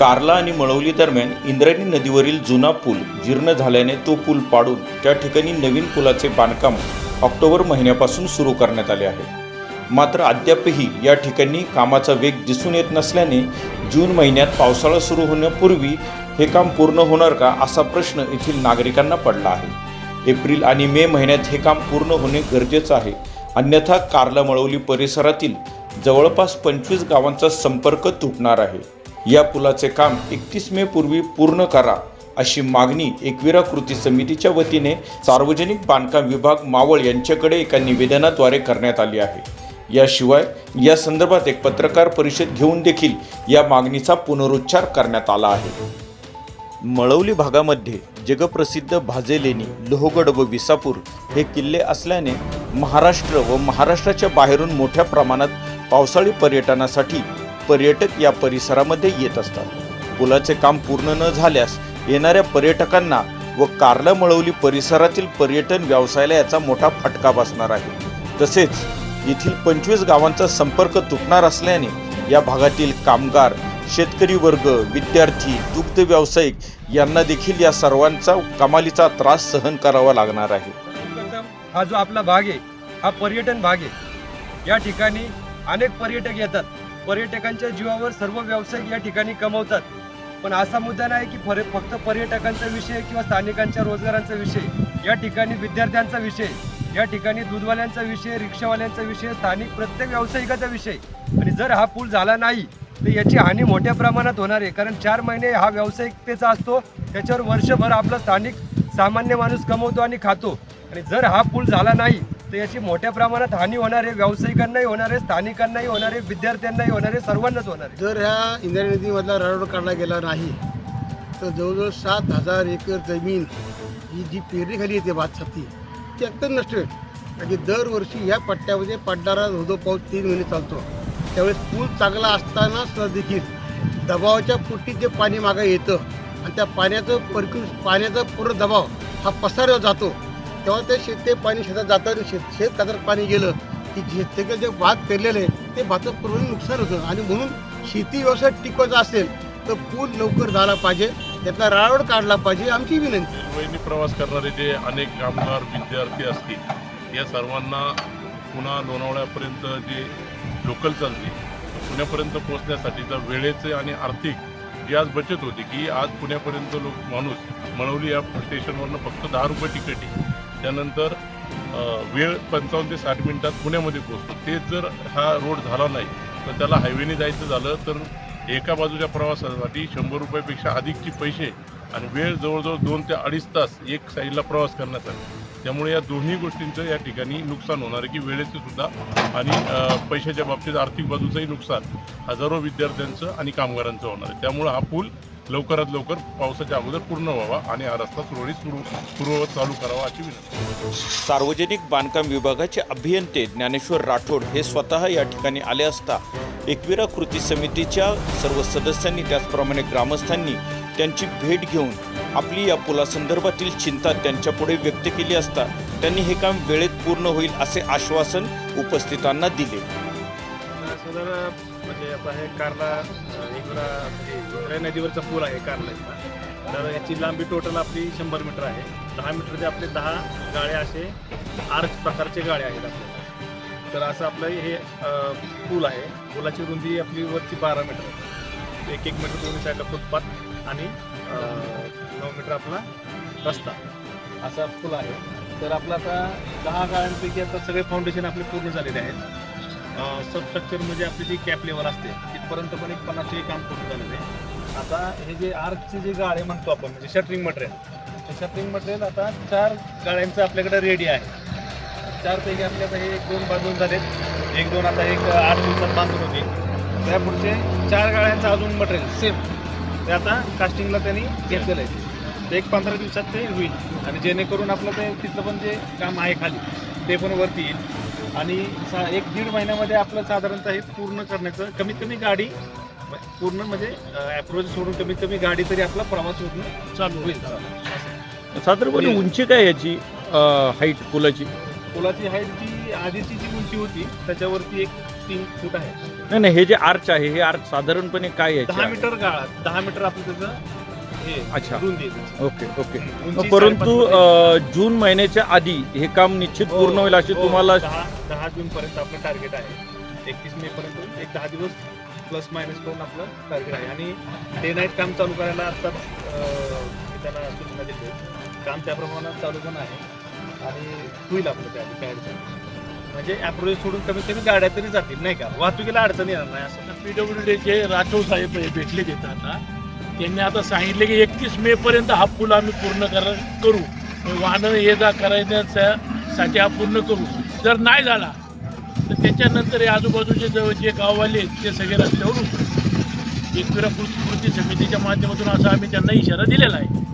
कार्ला आणि मळवली दरम्यान इंद्रायणी नदीवरील जुना पूल जीर्ण झाल्याने तो पूल पाडून त्या ठिकाणी नवीन पुलाचे बांधकाम ऑक्टोबर महिन्यापासून सुरू करण्यात आले आहे. मात्र अद्यापही या ठिकाणी कामाचा वेग दिसून येत नसल्याने जून महिन्यात पावसाळा सुरू होण्यापूर्वी हे काम पूर्ण होणार का असा प्रश्न येथील नागरिकांना पडला आहे. एप्रिल आणि मे महिन्यात हे काम पूर्ण होणे गरजेचं आहे. अन्यथा कार्ला मळवली परिसरातील जवळपास पंचवीस गावांचा संपर्क तुटणार आहे. या पुलाचे काम एकतीस मे पूर्वी पूर्ण करा अशी मागणी एकविरा कृती समितीच्या वतीने सार्वजनिक बांधकाम विभाग मावळ यांच्याकडे एका निवेदनाद्वारे करण्यात आली आहे. याशिवाय या संदर्भात एक पत्रकार परिषद घेऊन देखील या मागणीचा पुनरुच्चार करण्यात आला आहे. मळवली भागामध्ये जगप्रसिद्ध भाजेलेणी लोहगड व विसापूर हे किल्ले असल्याने महाराष्ट्र व महाराष्ट्राच्या बाहेरून मोठ्या प्रमाणात पावसाळी पर्यटनासाठी पर्यटक या परिसरामध्ये येत असतात. पुलाचे काम पूर्ण न झाल्यास येणाऱ्या पर्यटकांना व कार्ला मळवली परिसरातील पर्यटन व्यवसायाला याचा मोठा फटका बसणार आहे. तसेच येथील पंचवीस गावांचा संपर्क तुटणार असल्याने या भागातील कामगार शेतकरी वर्ग विद्यार्थी दुग्ध व्यावसायिक यांना देखील या सर्वांचा कमालीचा त्रास सहन करावा लागणार आहे. हा जो आपला भाग आहे हा पर्यटन भाग आहे. या ठिकाणी अनेक पर्यटक येतात. पर्यटकांच्या जीवावर सर्व व्यावसायिक या ठिकाणी कमवतात. पण असा मुद्दा नाही की फर फक्त पर्यटकांचा विषय किंवा स्थानिकांच्या रोजगारांचा विषय या ठिकाणी विद्यार्थ्यांचा विषय या ठिकाणी दूधवाल्यांचा विषय रिक्षावाल्यांचा विषय स्थानिक प्रत्येक व्यावसायिकाचा विषय. आणि जर हा पूल झाला नाही तर याची हानी मोठ्या प्रमाणात होणार आहे. कारण चार महिने हा व्यावसायिकतेचा असतो त्याच्यावर वर्षभर आपला स्थानिक सामान्य माणूस कमवतो आणि खातो. आणि जर हा पूल झाला नाही तर याची मोठ्या प्रमाणात हानी होणार आहे व्यावसायिकांनाही होणार आहे स्थानिकांनाही होणार आहे विद्यार्थ्यांनाही होणार आहे सर्वांनाच होणार आहे. जर ह्या इंद्रायणी नदीमधला रडोड काढला गेला नाही तर जवळजवळ सात हजार एकर जमीन ही जी पेरणीखाली येते भात छाती ती एकदम नष्ट होईल. कारण की दरवर्षी ह्या पट्ट्यामध्ये पडणारा धोधो पाऊस तीन महिने चालतो. त्यावेळेस पूल चांगला असताना देखील दबावाच्या पोटी जे पाणी मागं येतं आणि त्या पाण्याचं परकून पाण्याचा पूर्ण दबाव हा पसरला जातो. तेव्हा ते शेत ते पाणी शेतात जातं आणि शेत शेत खातर पाणी गेलं. की शेतकरी जे भात पेरलेलं आहे ते भातं पूर्ण नुकसान होतं. आणि म्हणून शेती व्यवसाय टिकवायचा असेल तर पूल लवकर झाला पाहिजे. त्यातला राळवड काढला पाहिजे आमची विनंती. रेल्वेने प्रवास करणारे जे अनेक कामगार विद्यार्थी असतील या सर्वांना पुन्हा लोणावळ्यापर्यंत जे लोकल चालते पुण्यापर्यंत पोहोचण्यासाठीचा वेळेचे आणि आर्थिक जी आज बचत होती की आज पुण्यापर्यंत लोक माणूस मळवली या स्टेशनवरनं फक्त दहा रुपये तिकीट आहे. त्यानंतर वेळ पंचावन्न ते साठ मिनिटात पुण्यामध्ये पोहोचतो. तेच जर हा रोड झाला नाही तर त्याला हायवेने जायचं झालं तर एका बाजूच्या प्रवासासाठी शंभर रुपयापेक्षा अधिकचे पैसे आणि वेळ जवळजवळ दोन ते अडीच तास एक साईडला प्रवास करण्यासाठी त्यामुळे या दोन्ही गोष्टींचं या ठिकाणी नुकसान होणार आहे की वेळेचं सुद्धा आणि पैशाच्या बाबतीत आर्थिक बाजूचंही नुकसान हजारो विद्यार्थ्यांचं आणि कामगारांचं होणार आहे. त्यामुळं हा पूल लवकरात लवकर पावसाच्या अगोदर पूर्ण व्हावा आणि हा रस्ता सुरळीत सुरू पूर्ववत चालू करावा अशी विनंती. सार्वजनिक बांधकाम विभागाचे अभियंते ज्ञानेश्वर राठोड हे स्वतः या ठिकाणी आले असता एकविरा कृती समितीच्या सर्व सदस्यांनी त्याचप्रमाणे ग्रामस्थांनी त्यांची भेट घेऊन आपली या पुलासंदर्भातील चिंता त्यांच्यापुढे व्यक्त केली असता त्यांनी हे काम वेळेत पूर्ण होईल असे आश्वासन उपस्थितांना दिले. म्हणजे आता हे कारला एकदा म्हणजे नदीवरचा पूल आहे कारला तर याची लांबी टोटल आपली शंभर मीटर आहे. दहा मीटरचे आपले दहा गाळे असे आर्च प्रकारचे गाळे आहेत आपले. तर असं आपलं हे पूल आहे. पुलाची रुंदी आपली वरची बारा मीटर आहे. एक एक मीटर दोन्ही साईडला फुटपाथ आणि नऊ मीटर आपला रस्ता. असा पूल आहे. तर आपलं आता दहा गाळ्यांपैकी आता सगळे फाउंडेशन आपले पूर्ण झालेले आहेत. सबस्ट्रक्चर म्हणजे आपली जी कॅप लेवल असते तिथपर्यंत पण एक पन्नास टक्के काम करून झालेलं आहे. आता हे जे आर्कचे जे गाळे म्हणतो आपण म्हणजे शटरिंग मटेरियल ते शटरिंग मटेरियल आता चार गाळ्यांचं आपल्याकडे रेडी आहे. चारपैकी आपले आता हे एक दोन बाजून झालेत. एक दोन आता एक आठ दिवसात बांधून होते त्या पुढचे चार गाळ्यांचं अजून मटेरियल सेम ते आता कास्टिंगला त्यांनी घेतलेलं आहे. ते एक पंधरा दिवसात ते होईल. आणि जेणेकरून आपलं ते तिथलं पण जे काम आहे खाली ते पण वरती येईल. आणि सा एक दीड महिन्यामध्ये आपलं साधारणतः हे पूर्ण करण्याचं कमीत कमी गाडी पूर्ण म्हणजे अप्रोच सोडून कमीत कमी गाडी तरी आपला प्रवास होऊन चालू होईल. साधारणपणे उंची काय याची? हाईट पुलाची? पुलाची हाईट जी आधीची जी उंची होती त्याच्यावरती एक तीन फूट आहे. नाही नाही हे जे आर्च आहे हे आर्च साधारणपणे काय याचे दहा आहे? मीटर गाळा दहा मीटर आपलं त्याचं हे अच्छा. रुंदी आहे त्याची. Okay okay. उंची परंतु साडेपाच मीटर. अ, जून महिन्याच्या आधी हे काम निश्चित हो, पूर्ण होईल अशी हो, तुम्हाला दहा दहा जून पर्यंत आपलं टार्गेट आहे. एकतीस मे पर्यंत एक दहा दिवस प्लस मायनस करून आपलं टार्गेट आहे. आणि डे नाईट काम चालू करायला आत्ताच अं, मी त्यांना सूचना देते काम त्या प्रमाणात चालू पण आहे. आणि होईल आपलं त्या काय अडचण. म्हणजे अप्रोच सोडून कमीत कमी गाड्या तरी जातील नाही का? वाहतुकीला अडचण येणार नाही असं. पीडब्ल्यूडीचे राठोड साहेब हे भेटले देतात आता. त्यांनी आता सांगितले की एकतीस मे पर्यंत हा पूल आम्ही पूर्ण कर करू. वाहनं ये जा करण्यासाठी हा पूर्ण करू. जर नाही झाला तर त्याच्यानंतर हे आजूबाजूचे जवळ जे गाववाले आहेत ते सगळे रस्त्यावर एकविरा कृती कृती समितीच्या माध्यमातून असा आम्ही त्यांना इशारा दिलेला आहे.